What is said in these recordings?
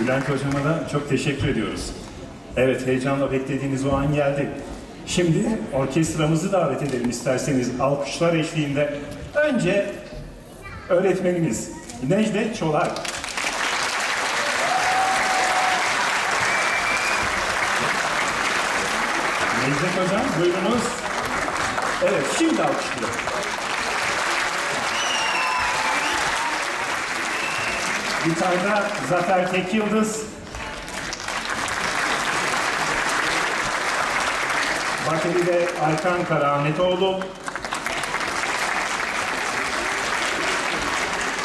Bülent Hocam'a da çok teşekkür ediyoruz. Evet, heyecanla beklediğiniz o an geldi. Şimdi orkestramızı davet edelim isterseniz alkışlar eşliğinde. Önce öğretmenimiz Necdet Çolak. Necdet Hocam buyurunuz. Evet, şimdi alkışlayalım. Gitarda Zafer Tek Yıldız. Bateride Aykan Karahanetoğlu.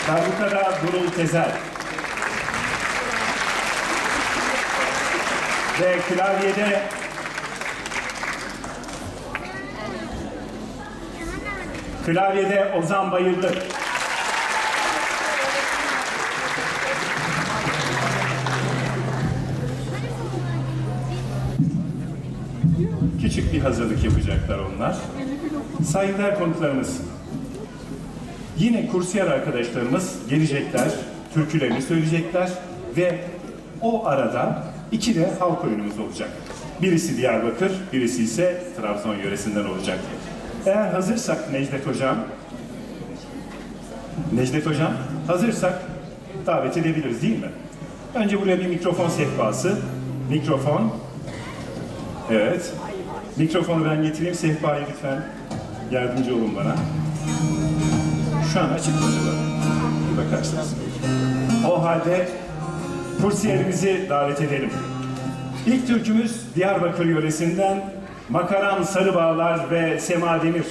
Darbukada Durul Tezer. Ve klavyede Klavyede Ozan Bayırlı. Küçük bir hazırlık yapacaklar onlar. Saygıdeğer konuklarımız. Yine kursiyer arkadaşlarımız gelecekler, türkülerini söyleyecekler ve o arada iki de halk oyunumuz olacak. Birisi Diyarbakır, birisi ise Trabzon yöresinden olacak. Eğer hazırsak Necdet Hocam, Necdet Hocam, hazırsak davet edebiliriz değil mi? Önce buraya bir mikrofon sehpası, mikrofon, evet. Mikrofonu ben getireyim, sehpayı lütfen yardımcı olun bana. Şu an açık mı acaba? Bir bakarsınız. O halde kursiyerimizi davet edelim. İlk türkümüz Diyarbakır yöresinden Makaram Sarıbağlar ve Sema Demir.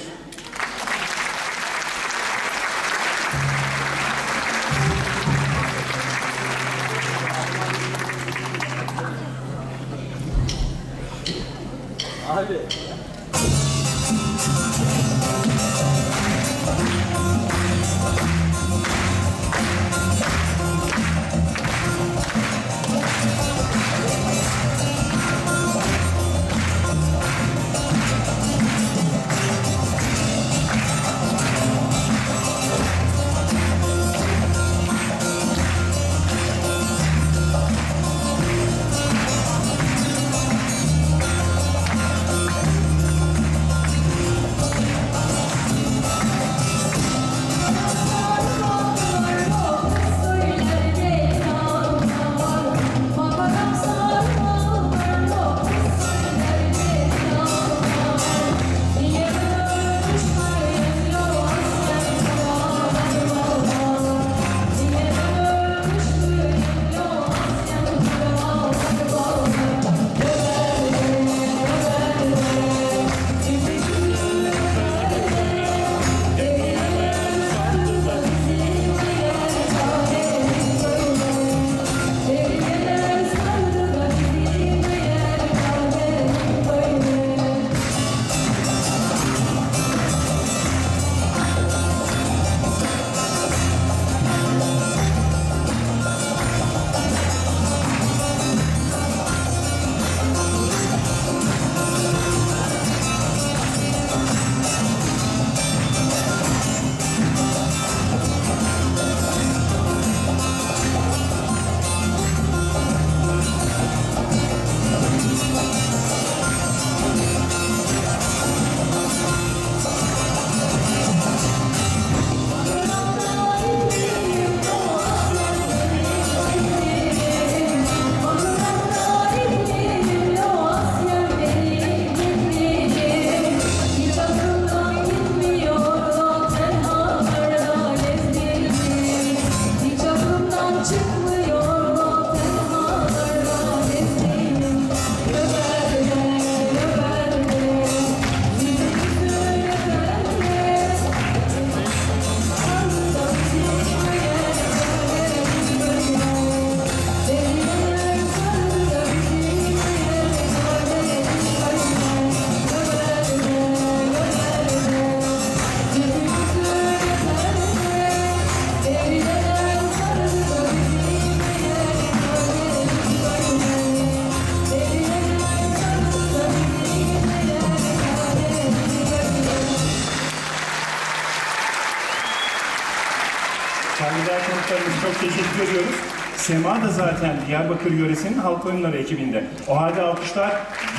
Da zaten Diyarbakır yöresinin halk oyunları ekibinde. O halde alkışlar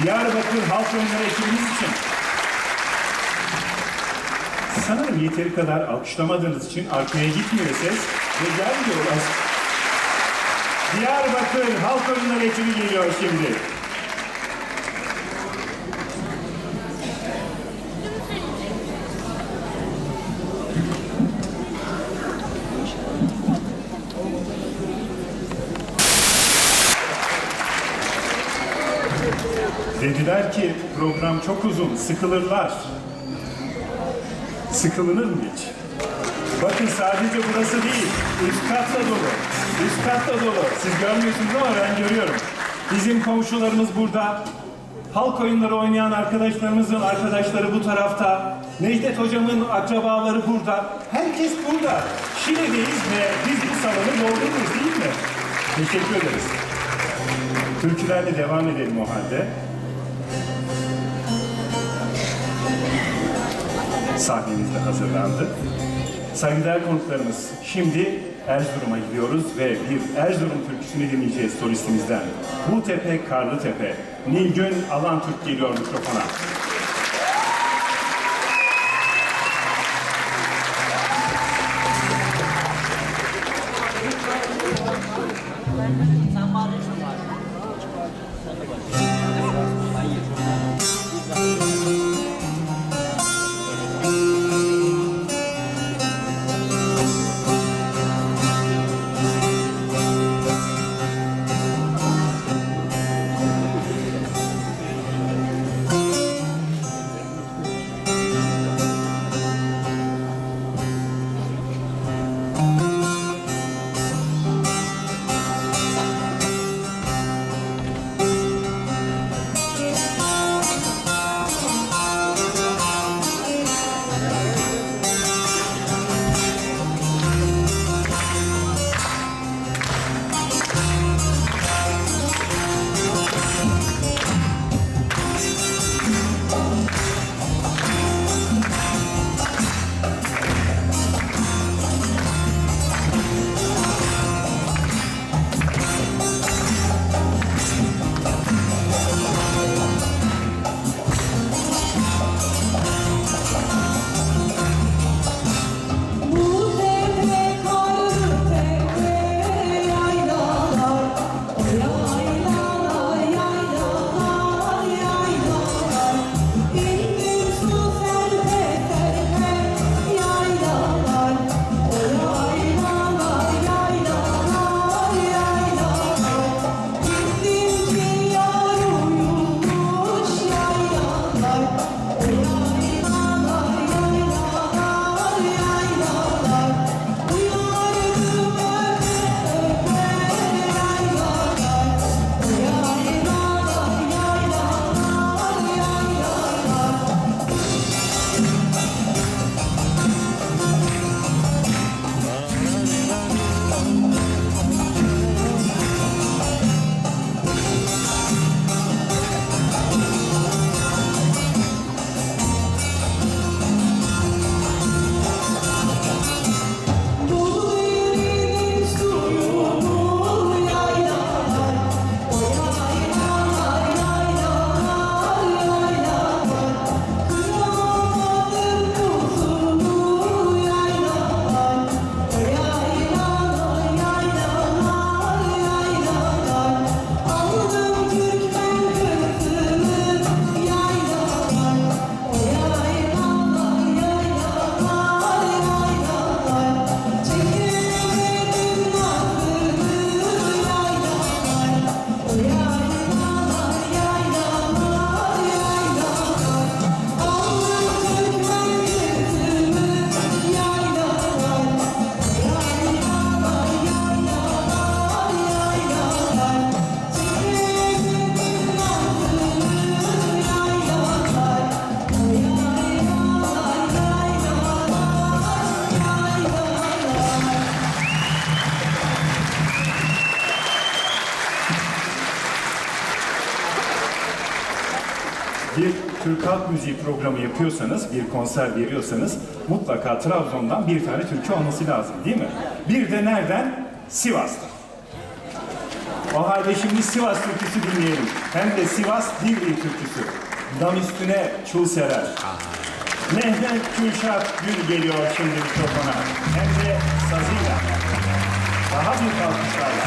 Diyarbakır halk oyunları ekibimiz için. Sanırım yeteri kadar alkışlamadığınız için arkaya gitmiyor ses ve gelmiyor. Diyarbakır halk oyunları ekibi geliyor şimdi. Program çok uzun, sıkılırlar. Sıkılınır mı hiç? Bakın sadece burası değil, üst kat da dolu. Üst kat da dolu. Siz görmüyorsunuz ama ben görüyorum. Bizim komşularımız burada. Halk oyunları oynayan arkadaşlarımızın arkadaşları bu tarafta. Necdet hocamın akrabaları burada. Herkes burada. Şile'deyiz ve biz bu salonu doldururuz değil mi? Teşekkür ederiz. Türkülerle devam edelim o halde. Sahnemiz de hazırlandı. Saygıdeğer konuklarımız, şimdi Erzurum'a gidiyoruz ve bir Erzurum türküsünü dinleyeceğiz solistimizden. Bu tepe karlı tepe. Nilgün Alantürk geliyor mikrofona. O yaylalar Türk Halk Müziği programı yapıyorsanız, bir konser veriyorsanız mutlaka Trabzon'dan bir tane türkü olması lazım değil mi? Bir de nereden? Sivas'tan. O halde şimdi Sivas türküsü dinleyelim. Hem de Sivas Divriği türküsü. Dam üstüne çul serer. Mehmet Kürşat Gül geliyor şimdi mikrofona. Hem de sazıyla. Daha büyük alkışlarla.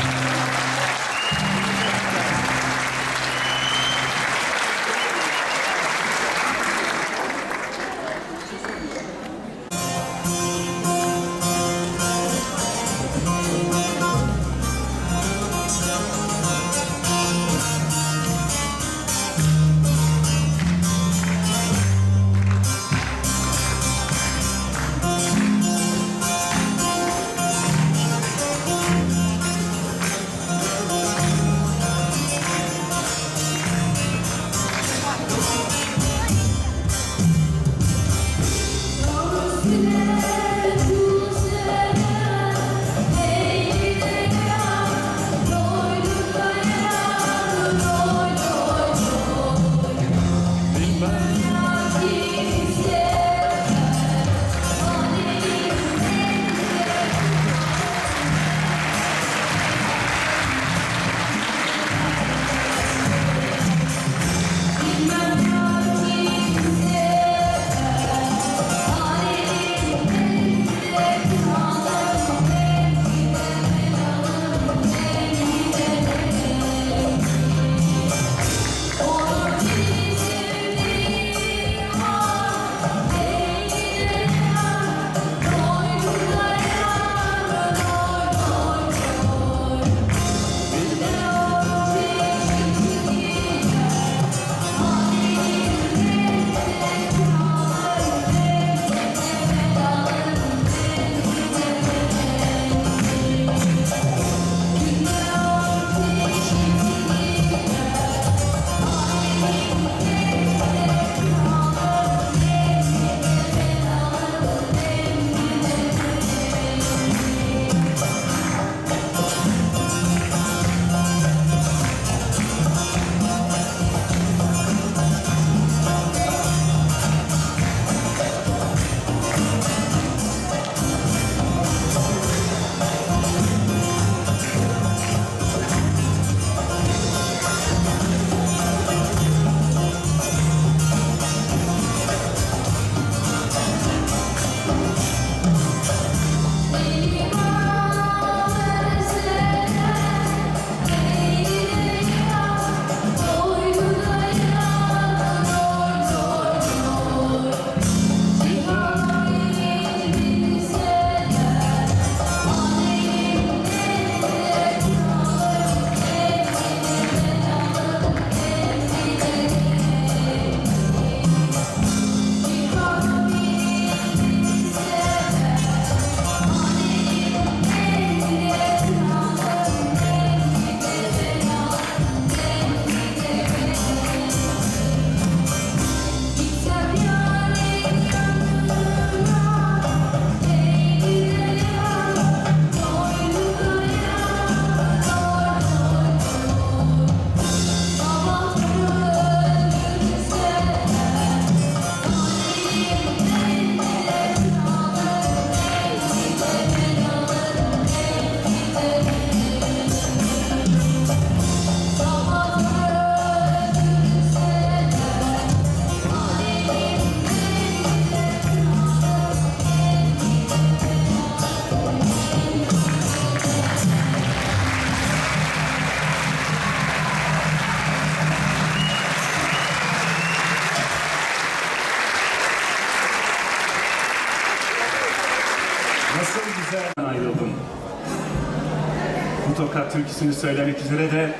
Türküsünü söylemek üzere de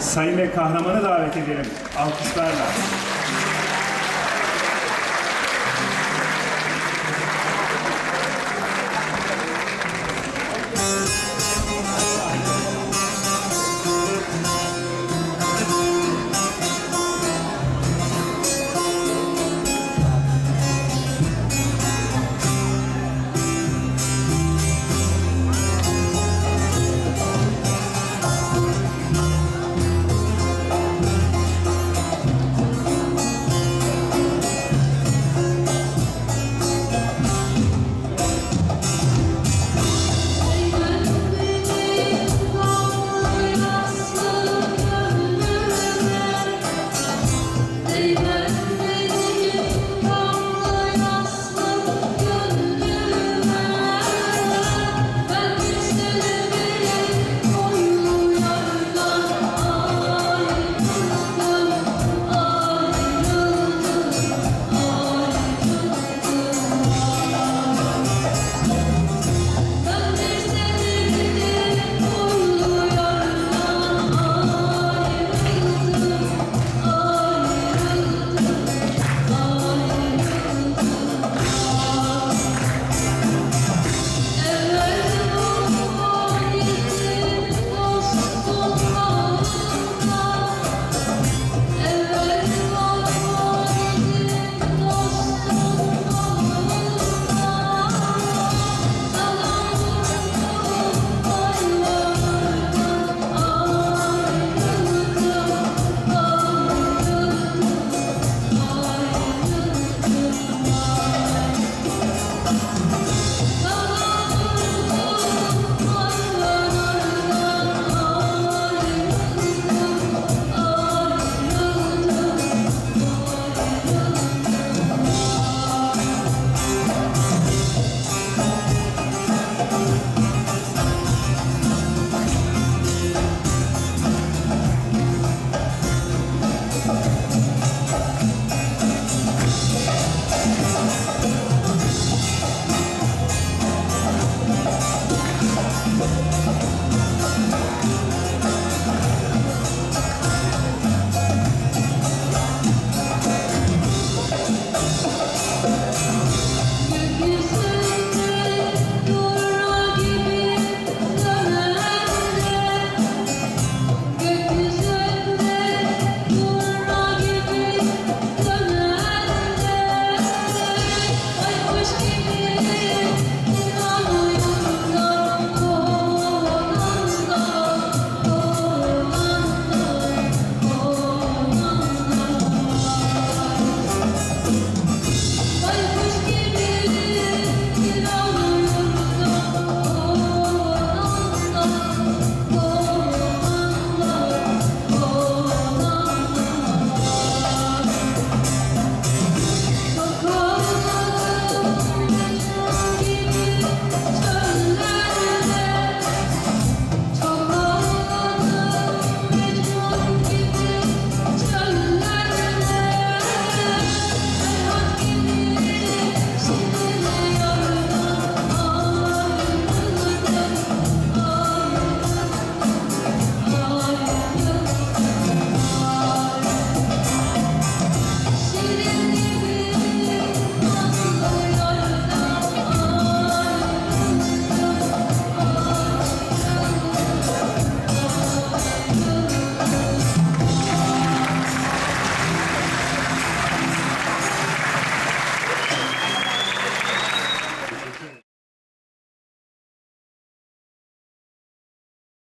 Sayın ve kahramanı davet edelim alkışlarla.